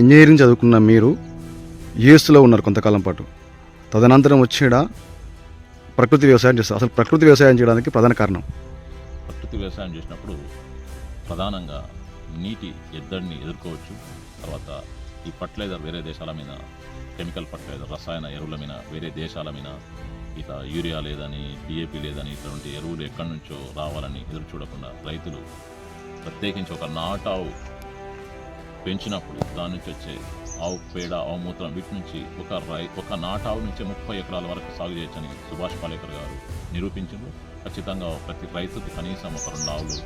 Engineering చదువుకున్న మీరు యుఎస్లో ఉన్నారు కొంతకాలం పాటు. తదనంతరం వచ్చేడా ప్రకృతి వ్యవసాయం చేస్తారు. అసలు ప్రకృతి వ్యవసాయం చేయడానికి ప్రధాన కారణం? ప్రకృతి వ్యవసాయం చేసినప్పుడు ప్రధానంగా నీటి ఎద్దడిని ఎదుర్కోవచ్చు. తర్వాత ఈ ఫర్టిలైజర్ వేరే దేశాల మీద కెమికల్ ఫర్టిలైజర్ రసాయన ఎరువుల మీద వేరే దేశాల మీద ఇట్లా యూరియా లేదని డిఏపి లేదని ఇటువంటి ఎరువులు ఎక్కడి నుంచో రావాలని ఎదురు చూడకుండా రైతులు ప్రత్యేకించి ఒక నాటావు పెంచినప్పుడు దాని నుంచి వచ్చే ఆవు పేడ ఆవు మూత్రం వీటి నుంచి ఒక రై ఒక నాటావు నుంచి ముప్పై ఎకరాల వరకు సాగు చేయొచ్చని సుభాష్ పాలేకర్ గారు నిరూపించారు ఖచ్చితంగా ప్రతి రైతుకు కనీసం ఒక రెండు ఆవులు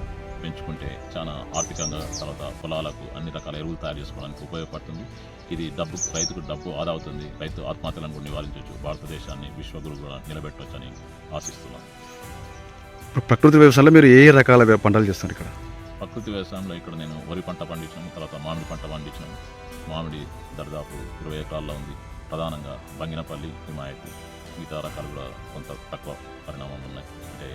పెంచుకుంటే చాలా ఆర్థికంగా తర్వాత పొలాలకు అన్ని రకాల ఎరువులు తయారు చేసుకోవడానికి ఉపయోగపడుతుంది. ఇది డబ్బు రైతుకు డబ్బు ఆదా అవుతుంది. రైతు ఆత్మహత్యలను కూడా నివారించవచ్చు. భారతదేశాన్ని విశ్వగురు కూడా నిలబెట్టవచ్చని ఆశిస్తున్నాను ఇప్పుడు ప్రకృతి వ్యవసాయంలో మీరు ఏ రకాల పంటలు చేస్తారు ఇక్కడ? ప్రకృతి వ్యవసాయంలో ఇక్కడ నేను వరి పంట పండించాము తర్వాత మామిడి పంట పండించాము మామిడి దర్దాపు ఇరవై ఎకరాల్లో ఉంది. ప్రధానంగా బంగినపల్లి హిమాయత్ మిగతా రకాలు కూడా కొంత తక్కువ పరిణామం ఉన్నాయి. అంటే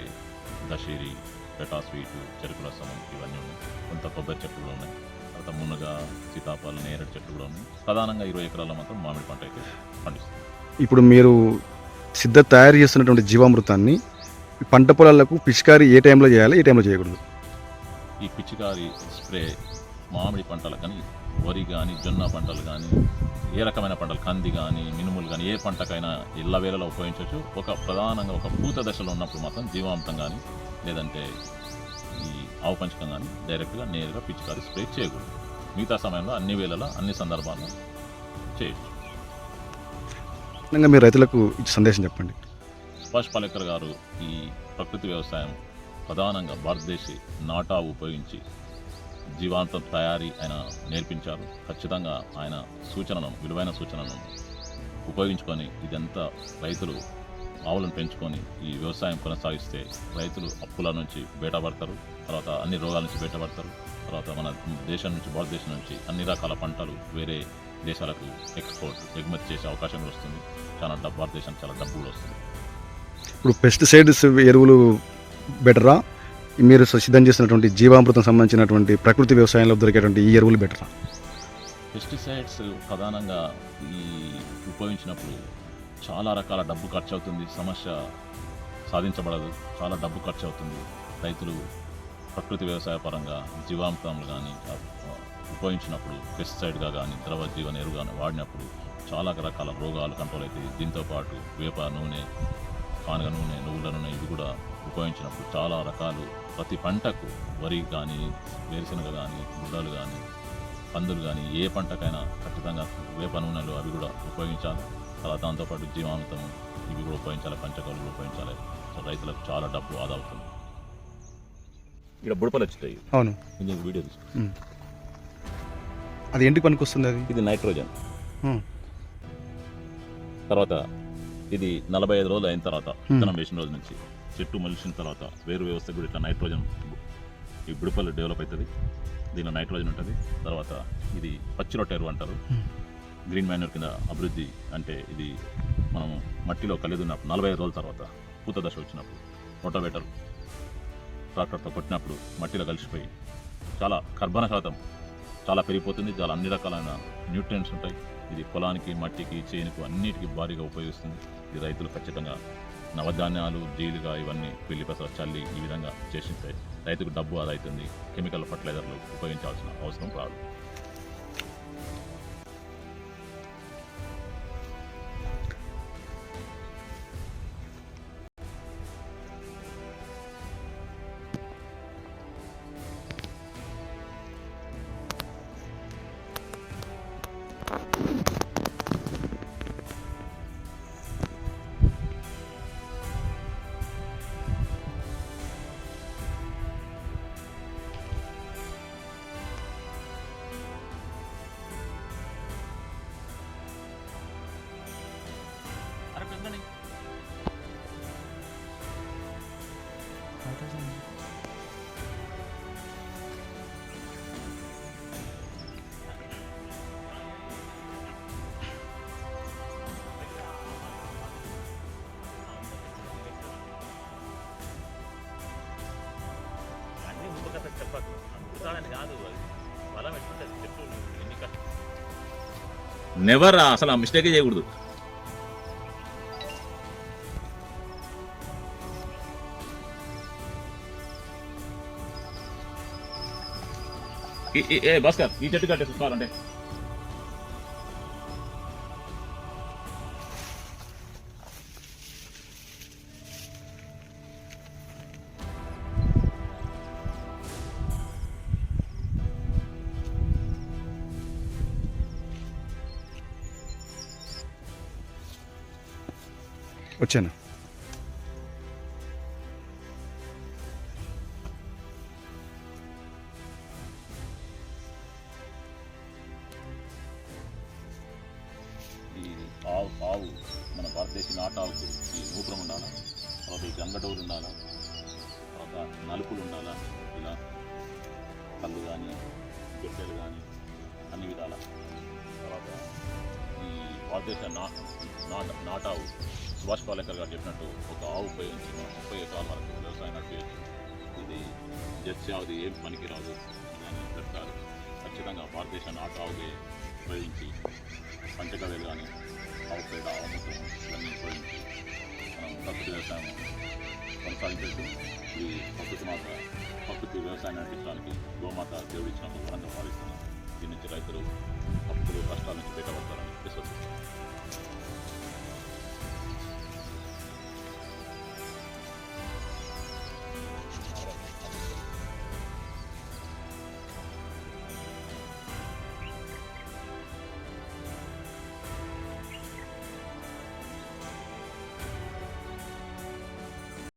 దశేరి పెటా స్వీటు చెరుకు రసం ఇవన్నీ ఉన్నాయి. కొంత కొబ్బరి చెట్లు కూడా ఉన్నాయి. తర్వాత మునగ సీతాఫలం నేరేడు చెట్లు కూడా ఉన్నాయి. ప్రధానంగా ఇరవై ఎకరాల్లో మాత్రం మామిడి పంట అయితే పండిస్తుంది ఇప్పుడు మీరు సిద్ధ తయారు చేస్తున్నటువంటి జీవామృతాన్ని ఈ పంట పొలాలకు పిచికారి ఏ టైంలో చేయాలి ఏ టైంలో చేయకూడదు? ఈ పిచ్చికారి స్ప్రే మామిడి పంటలు కానీ వరి కానీ జొన్న పంటలు కానీ ఏ రకమైన పంటలు కంది కానీ మినుములు కానీ ఏ పంటకైనా ఇళ్ళ వేళలో ఉపయోగించవచ్చు. ఒక ప్రధానంగా ఒక పూత దశలో ఉన్నప్పుడు మాత్రం జీవామృతం కానీ లేదంటే ఈ ఆవు పంచకం కానీ డైరెక్ట్గా నేరుగా పిచ్చికారి స్ప్రే చేయకూడదు. మిగతా సమయంలో అన్ని వేళలా అన్ని సందర్భాల్లో చేయొచ్చు. మీరు రైతులకు సందేశం చెప్పండి. సుభాష్ పాలేకర్ గారు ఈ ప్రకృతి వ్యవసాయం ప్రధానంగా భారతదేశీ నాటా ఉపయోగించి జీవాంతం తయారీ ఆయన నేర్పించారు. ఖచ్చితంగా ఆయన సూచనలను విలువైన సూచనలను ఉపయోగించుకొని ఇదంతా రైతులు ఆవులను పెంచుకొని ఈ వ్యవసాయం కొనసాగిస్తే రైతులు అప్పుల నుంచి బయటపడతారు తర్వాత అన్ని రోగాల నుంచి బయటపడతారు తర్వాత మన దేశం నుంచి భారతదేశం నుంచి అన్ని రకాల పంటలు వేరే దేశాలకు ఎక్స్పోర్ట్ ఎగుమతి చేసే అవకాశం వస్తుంది. చాలా డబ్బు భారతదేశానికి చాలా డబ్బులు కూడా వస్తుంది. ఇప్పుడు పెస్టిసైడ్స్ ఎరువులు బెటరా? మీరు సిద్ధం చేసినటువంటి జీవామృతం సంబంధించినటువంటి ప్రకృతి వ్యవసాయంలో దొరికేటువంటి ఈ ఎరువులు బెటరా? పెస్టిసైడ్స్ ప్రధానంగా ఈ ఉపయోగించినప్పుడు చాలా రకాల డబ్బు ఖర్చు అవుతుంది సమస్య సాధించబడదు. చాలా డబ్బు ఖర్చు అవుతుంది రైతులు ప్రకృతి వ్యవసాయ పరంగా జీవామృతాలు కానీ ఉపయోగించినప్పుడు పెస్టిసైడ్గా కానీ ద్రవ జీవన ఎరువు కానీ వాడినప్పుడు చాలా రకాల రోగాలు కంట్రోల్ అవుతాయి. దీంతోపాటు వేప నూనె కానుగ నూనె నువ్వుల నూనె ఇవి కూడా ఉపయోగించినప్పుడు చాలా రకాలు. ప్రతి పంటకు వరి కానీ వేరుశనగ కానీ గుడ్డలు కానీ పందులు కానీ ఏ పంటకైనా ఖచ్చితంగా వేప నూనెలు అవి కూడా ఉపయోగించాలి. తర్వాత దాంతోపాటు జీవామృతం ఇవి కూడా ఉపయోగించాలి పంచకాలు కూడా ఉపయోగించాలి. సో రైతులకు చాలా డబ్బు ఆదా అవుతుంది. ఇక్కడ బుడపలు వచ్చాయి అవును. నేను వీడియో తీసుకు. అది ఎందుకు పనికి వస్తుంది అది? ఇది నైట్రోజన్. తర్వాత ఇది నలభై ఐదు రోజులు అయిన తర్వాత విత్తనం వేసిన రోజు నుంచి. చెట్టు మలిసిన తర్వాత వేరు వ్యవస్థ కూడా ఇట్లా నైట్రోజన్ ఈ బుడపలు డెవలప్ అవుతుంది. దీనిలో నైట్రోజన్ ఉంటుంది. తర్వాత ఇది పచ్చి రొట్టె ఎరువు అంటారు. గ్రీన్ మ్యాన్యూర్ కింద అభివృద్ధి అంటే ఇది మనం మట్టిలో కలిదున్నప్పుడు నలభై ఐదు రోజుల తర్వాత పూత దశ వచ్చినప్పుడు రోటోవేటర్ ట్రాక్టర్తో కొట్టినప్పుడు మట్టిలో కలిసిపోయి చాలా కర్బన శాతం చాలా పెరిగిపోతుంది. చాలా అన్ని రకాలైన న్యూట్రియంట్స్ ఉంటాయి. ఇది పొలానికి మట్టికి చేనుకు అన్నిటికీ భారీగా ఉపయోగిస్తుంది. ఇది రైతులు ఖచ్చితంగా నవధాన్యాలు జీలుగా ఇవన్నీ పిల్లి పెసర చల్లి ఈ విధంగా చేసిస్తే రైతుకు డబ్బు ఆదా అవుతుంది. కెమికల్ ఫర్టిలైజర్లు ఉపయోగించాల్సిన అవసరం రాదు. అన్ని కాదు అది బలం ఎట్లుంటుంది? ఎన్ని నెవర్ అసలు ఆ మిస్టేకే చేయకూడదు. ఏ భాస్కర్ ఈ చెట్టు కట్టేసి వచ్చాను. ఈ ఆవు ఆవు మన భారతదేశ నాటు ఆవుకు ఈ మూత్రం ఉండాలా? తర్వాత ఈ గంగడోలు ఉండాలా? తర్వాత నలుపులు ఉండాలా? ఇలా కళ్ళు కానీ గొడ్డలు కానీ అన్ని విధాల? తర్వాత ఈ భారతదేశ నా నాట నాటావు సుభాష్ పాలేకర్ గారు చెప్పినట్టు ఒక ఆవు ఉపయోగించి మనం ముప్పై ఎకరాల వరకు వ్యవసాయం నడిపేయచ్చు ఇది జెర్సీ ఆవుది ఏం పనికిరాదు అని చెప్తారు. ఖచ్చితంగా భారతదేశాన్ని ఆట ఆవుగే ఉపయోగించి పంచగవ్యలు కానీ ఆవు పేడ ఆవు ఇవన్నీ ఉపయోగించి మనం ప్రకృతి వ్యవసాయం కొనసాగించవచ్చు. ఈ ప్రకృతి మాత ప్రకృతి వ్యవసాయం నడిపించడానికి గోమాత దేవుడు ఇచ్చిన వరంగా భావిస్తున్నాం దీని నుంచి రైతులు అప్పులు కష్టాల నుంచి బయటపడతారని విశ్వసిస్తున్నాం.